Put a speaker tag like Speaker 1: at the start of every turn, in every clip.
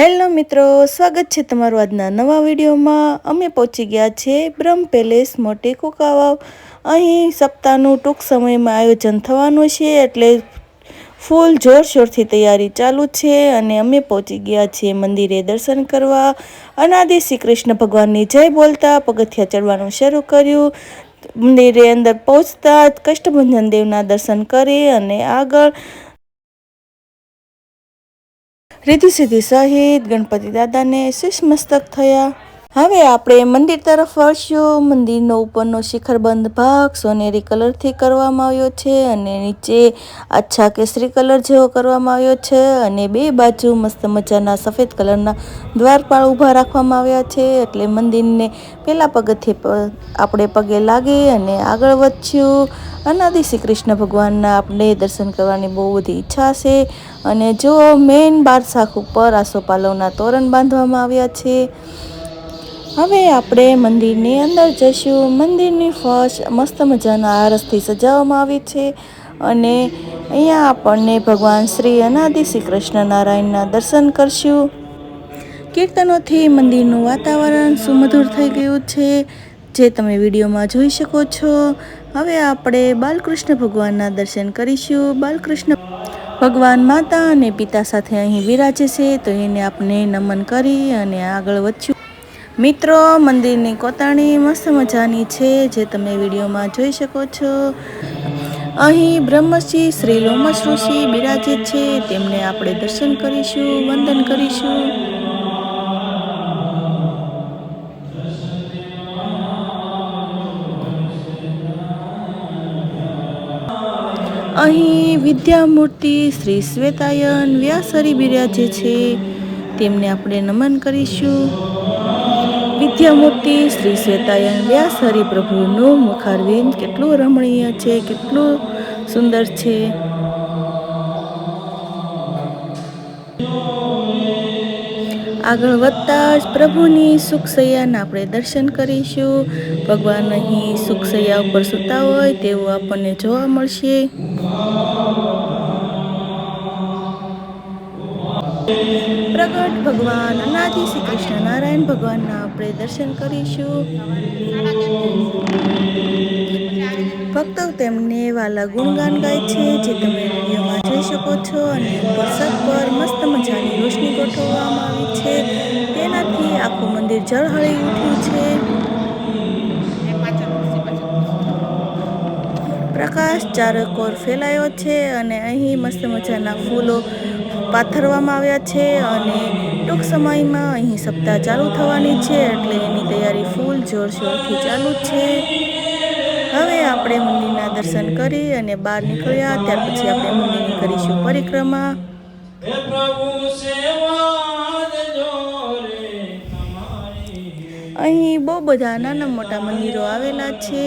Speaker 1: Hello મિત્રો, સ્વાગત છે તમારું આજના નવા વિડીયોમાં. અમે પહોંચી ગયા છે બ્રહ્મ પેલેસ મોટી કુકાવાવ. અહીં સપ્તાહનું ટૂંક સમયમાં આયોજન થવાનું છે એટલે ફૂલ જોરશોરથી તૈયારી ચાલુ છે અને અમે પહોંચી ગયા છીએ મંદિરે દર્શન કરવા. અનાદિ શ્રી કૃષ્ણ ભગવાનની જય બોલતા પગથિયા ચડવાનું શરૂ કર્યું. મંદિરે અંદર પહોંચતા જ કષ્ટભંજન દેવના દર્શન કરી અને આગળ રીધિ સીધી સહિત ગણપતિ દાદાને શીશ મસ્તક થયા. હવે આપણે મંદિર તરફ વળશું. મંદિરનો ઉપરનો શિખરબંધ ભાગ સોનેરી કલરથી કરવામાં આવ્યો છે અને નીચે આછા કેસરી કલર જેવો કરવામાં આવ્યો છે અને બે બાજુ મસ્ત મજાના સફેદ કલરના દ્વારપાળ ઊભા રાખવામાં આવ્યા છે એટલે મંદિરને પહેલાં પગથિયે આપણે પગે લાગી અને આગળ વધશું. અનાદિ શ્રી કૃષ્ણ ભગવાનના આપણે દર્શન કરવાની બહુ બધી ઈચ્છા છે અને જો મેઇન બારસાખ ઉપર આસોપાલવના તોરણ બાંધવામાં આવ્યા છે. હવે આપણે મંદિરની અંદર જઈશું. મંદિરની ફર્શ મસ્ત મજાના આરસથી સજાવવામાં આવી છે અને અહીંયા આપણને ભગવાન શ્રી અનાદિ શ્રી કૃષ્ણ નારાયણના દર્શન કરશું. કીર્તનોથી મંદિરનું વાતાવરણ સુમધુર થઈ ગયું છે. જે તમે વિડીયોમાં જોઈ શકો છો. હવે આપણે બાલકૃષ્ણ ભગવાનના દર્શન કરીશું. બાલકૃષ્ણ ભગવાન માતા અને પિતા સાથે અહીં વિરાજે છે તો એને આપણે નમન કરી અને આગળ વધ્યું મિત્રો, મંદિરની કોતાણી મસ્ત મજાની છે, જે તમે વિડીયોમાં જોઈ શકો છો. અહીં બ્રહ્મશ્રી શ્રી લોમસ ઋષિ બિરાજે છે. તેમને આપણે દર્શન કરીશું, વંદન કરીશું. અહીં વિદ્યામૂર્તિ શ્રી શ્વેતાયન વ્યાસરી બિરાજે છે. તેમને આપણે નમન કરીશું. વિદ્યામૂર્તિ શ્રી શ્વેતાયન વ્યાસ હરિપ્રભુનું મુખારવિંદ કેટલું રમણીય છે, કેટલું સુંદર છે. આગળ વધતા જ પ્રભુની સુખસૈયાના આપણે દર્શન કરીશું. ભગવાન અહીં સુખસૈયા ઉપર સૂતા હોય તેવું આપણને જોવા મળશે. પ્રગટ ભગવાન અનાદિ શ્રી કૃષ્ણ નારાયણ ભગવાનના આપણે દર્શન કરીશું. ભક્તો તેમને વાલા ગુણગાન ગાય છે જે તમે વિડીયોમાં જોઈ શકો છો અને વરસાદ પર મસ્ત મજાની રોશની ગોઠવવામાં આવી છે. તેનાથી આખું મંદિર ઝળહળી ઉઠ્યું છે. પ્રકાશ ચારકોર ફેલાયો છે અને અહીં મસ્ત મજાના ફૂલો પાથરવામાં આવ્યા છે અને ટૂંક સમયમાં અહીં સપ્તાહ ચાલુ થવાની છે એટલે એની તૈયારી ફૂલ જોરશોરથી ચાલુ છે. હવે આપણે મંદિરના દર્શન કરી અને બહાર નીકળ્યા ત્યાર પછી આપણે મંદિરની કરીશું પરિક્રમા. અહીં બહુ બધા નાના મોટા મંદિરો આવેલા છે.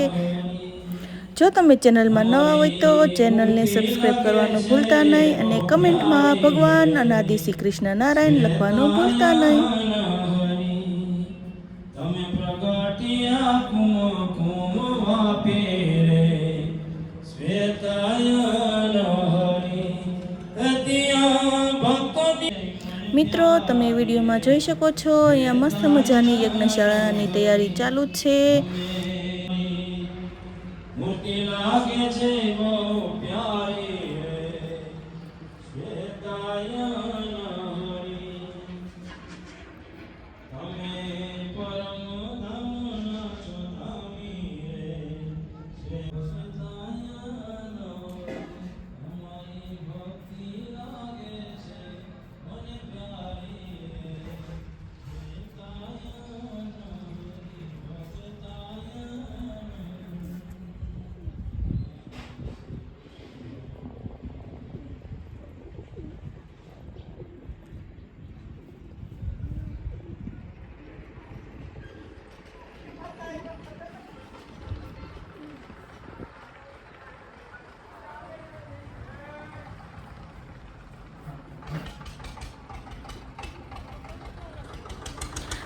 Speaker 1: જો તમે ચેનલમાં નવા હોય તો ચેનલને સબસ્ક્રાઈબ કરવાનું ભૂલતા નહીં અને કમેન્ટમાં ભગવાન અનાદિ શ્રી કૃષ્ણ નારાયણ લખવાનું ભૂલતા નહીં. મિત્રો તમે વિડીયોમાં જોઈ શકો છો અહીંયા મસ્ત મજાની યજ્ઞશાળાની તૈયારી ચાલુ છે.
Speaker 2: મૂર્તિ લાગે છે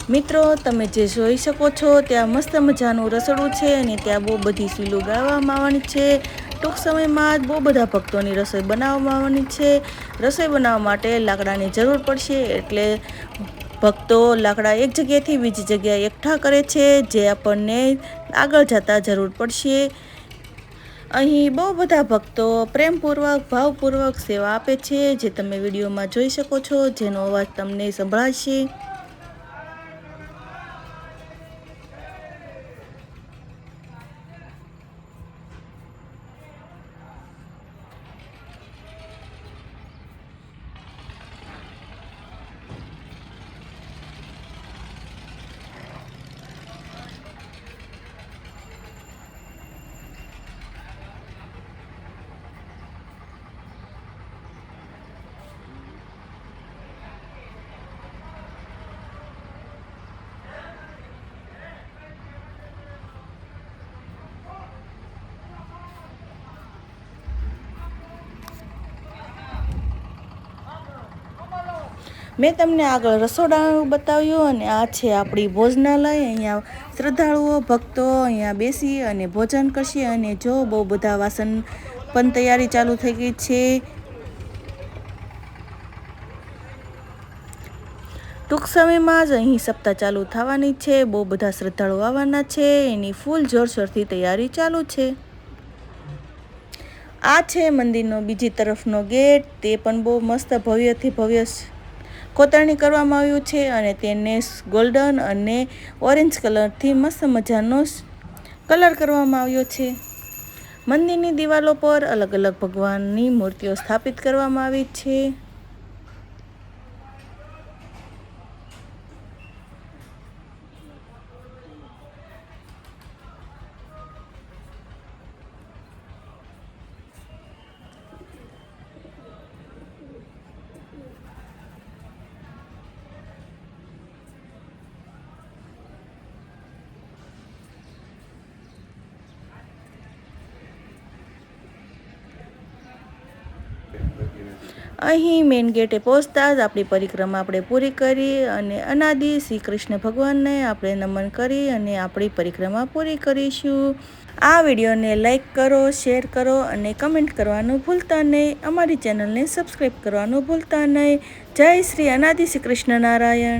Speaker 1: મિત્રો, તમે જે જોઈ શકો છો, ત્યાં મસ્ત મજાનું રસોડું છે અને ત્યાં બહુ બધી સીલું ગાળવામાં આવવાની છે. ટૂંક સમયમાં જ બહુ બધા ભક્તોની રસોઈ બનાવવામાં આવવાની છે. રસોઈ બનાવવા માટે લાકડાની જરૂર પડશે એટલે ભક્તો લાકડા એક જગ્યાએથી બીજી જગ્યાએ એકઠા કરે છે, જે આપણને આગળ જતાં જરૂર પડશે. અહીં બહુ બધા ભક્તો પ્રેમપૂર્વક, ભાવપૂર્વક સેવા આપે છે, જે તમે વિડીયોમાં જોઈ શકો છો, જેનો અવાજ તમને સંભળાશે. મેં તમને આગળ રસોડાનું બતાવ્યું અને આ છે આપણી ભોજનાલય. અહીંયા શ્રદ્ધાળુઓ, ભક્તો અહીંયા બેસી અને ભોજન કરશે અને જો બહુ બધા વાસણ પણ તૈયારી ચાલુ થઈ ગઈ છે. ટૂંક સમયમાં જ અહીં સપ્તાહ ચાલુ થવાની છે. બહુ બધા શ્રદ્ધાળુઓ આવવાના છે. એની ફૂલ જોરશોરથી તૈયારી ચાલુ છે. આ છે મંદિરનો બીજી તરફનો ગેટ. તે પણ બહુ મસ્ત ભવ્યથી ભવ્ય કોતરણી કરવામાં આવ્યું છે અને તેને ગોલ્ડન અને ઓરેન્જ કલરથી મસ્ત મજાનો કલર કરવામાં આવ્યો છે. મંદિરની દિવાલો પર અલગ અલગ ભગવાનની મૂર્તિઓ સ્થાપિત કરવામાં આવી છે. અહીં મેઇન ગેટે પહોંચતા જ આપણી પરિક્રમા આપણે પૂરી કરી અને અનાદિ શ્રી કૃષ્ણ ભગવાનને આપણે નમન કરી અને આપણી પરિક્રમા પૂરી કરીશું. આ વિડીયોને લાઇક કરો શેર કરો અને કમેન્ટ કરવાનું ભૂલતા નહીં. અમારી ચેનલને સબસ્ક્રાઈબ કરવાનું ભૂલતા નહીં. જય શ્રી અનાદિ શ્રી કૃષ્ણ નારાયણ.